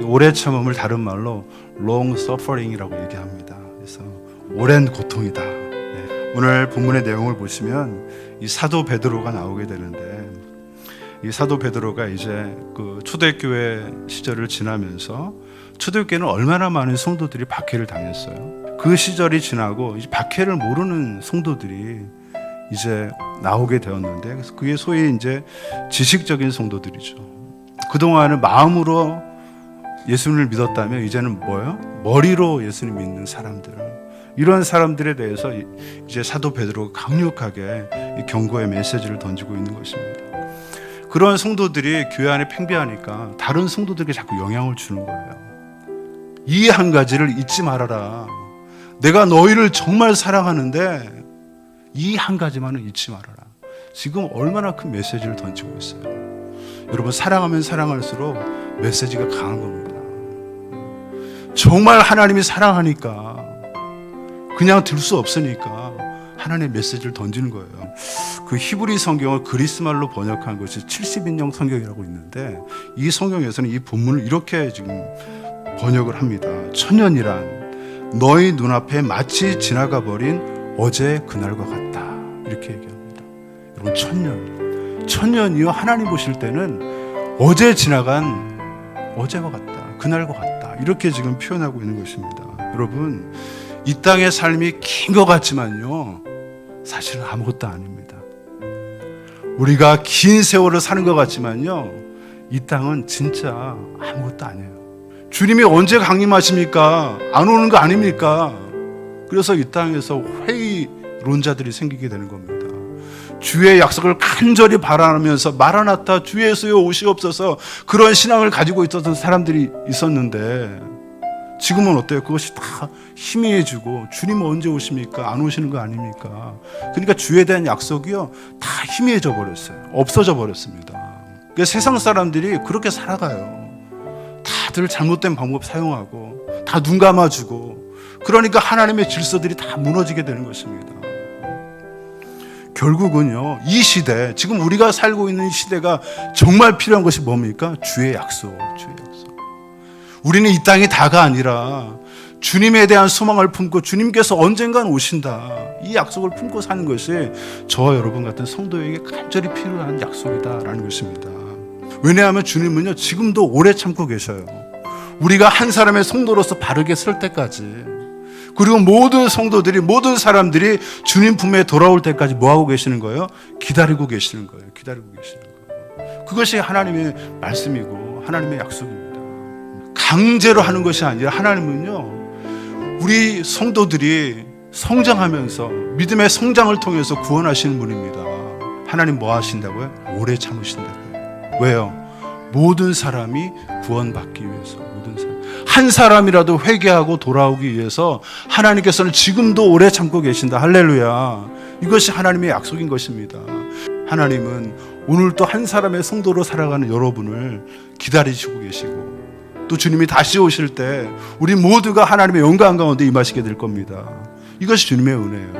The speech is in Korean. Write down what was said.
이 오래 참음을 다른 말로 long suffering이라고 얘기합니다. 그래서 오랜 고통이다. 네. 오늘 본문의 내용을 보시면 이 사도 베드로가 나오게 되는데 이 사도 베드로가 이제 그 초대교회 시절을 지나면서 초대교회는 얼마나 많은 성도들이 박해를 당했어요. 그 시절이 지나고 이제 박해를 모르는 성도들이 이제 나오게 되었는데 그래서 그게 소위 이제 지식적인 성도들이죠. 그동안은 마음으로 예수님을 믿었다면 이제는 뭐예요? 머리로 예수님 믿는 사람들. 이런 사람들에 대해서 이제 사도 베드로가 강력하게 이 경고의 메시지를 던지고 있는 것입니다. 그런 성도들이 교회 안에 팽배하니까 다른 성도들에게 자꾸 영향을 주는 거예요. 이 한 가지를 잊지 말아라. 내가 너희를 정말 사랑하는데 이 한 가지만은 잊지 말아라. 지금 얼마나 큰 메시지를 던지고 있어요. 여러분 사랑하면 사랑할수록 메시지가 강한 겁니다. 정말 하나님이 사랑하니까 그냥 들 수 없으니까 하나님의 메시지를 던지는 거예요. 그 히브리 성경을 그리스 말로 번역한 것이 70인용 성경이라고 있는데 이 성경에서는 이 본문을 이렇게 지금 번역을 합니다. 천년이란 너희 눈앞에 마치 지나가 버린 어제 그날과 같다. 이렇게 얘기합니다. 여러분 천년. 천년이요 하나님 보실 때는 어제 지나간 어제와 같다. 그날과 같다. 이렇게 지금 표현하고 있는 것입니다. 여러분 이 땅의 삶이 긴 것 같지만요. 사실은 아무것도 아닙니다. 우리가 긴 세월을 사는 것 같지만요. 이 땅은 진짜 아무것도 아니에요. 주님이 언제 강림하십니까? 안 오는 거 아닙니까? 그래서 이 땅에서 회의론자들이 생기게 되는 겁니다. 주의 약속을 간절히 바라면서 마라나타 주 예수여 오시옵소서 그런 신앙을 가지고 있었던 사람들이 있었는데 지금은 어때요? 그것이 다 희미해지고 주님 언제 오십니까? 안 오시는 거 아닙니까? 그러니까 주에 대한 약속이요 다 희미해져 버렸어요. 없어져 버렸습니다. 그러니까 세상 사람들이 그렇게 살아가요. 다들 잘못된 방법 사용하고 다 눈 감아주고 그러니까 하나님의 질서들이 다 무너지게 되는 것입니다. 결국은요 이 시대 지금 우리가 살고 있는 이 시대가 정말 필요한 것이 뭡니까? 주의 약속, 주의 약속. 우리는 이 땅이 다가 아니라 주님에 대한 소망을 품고 주님께서 언젠간 오신다. 이 약속을 품고 사는 것이 저와 여러분 같은 성도에게 간절히 필요한 약속이다라는 것입니다. 왜냐하면 주님은요 지금도 오래 참고 계셔요. 우리가 한 사람의 성도로서 바르게 설 때까지 그리고 모든 성도들이 모든 사람들이 주님 품에 돌아올 때까지 뭐 하고 계시는 거예요? 기다리고 계시는 거예요. 기다리고 계시는 거예요. 그것이 하나님의 말씀이고 하나님의 약속입니다. 강제로 하는 것이 아니라 하나님은요 우리 성도들이 성장하면서 믿음의 성장을 통해서 구원하시는 분입니다. 하나님 뭐 하신다고요? 오래 참으신다고요. 왜요? 모든 사람이 구원받기 위해서 한 사람이라도 회개하고 돌아오기 위해서 하나님께서는 지금도 오래 참고 계신다. 할렐루야. 이것이 하나님의 약속인 것입니다. 하나님은 오늘 또한 사람의 성도로 살아가는 여러분을 기다리시고 계시고 또 주님이 다시 오실 때 우리 모두가 하나님의 영광 가운데 임하시게 될 겁니다. 이것이 주님의 은혜예요.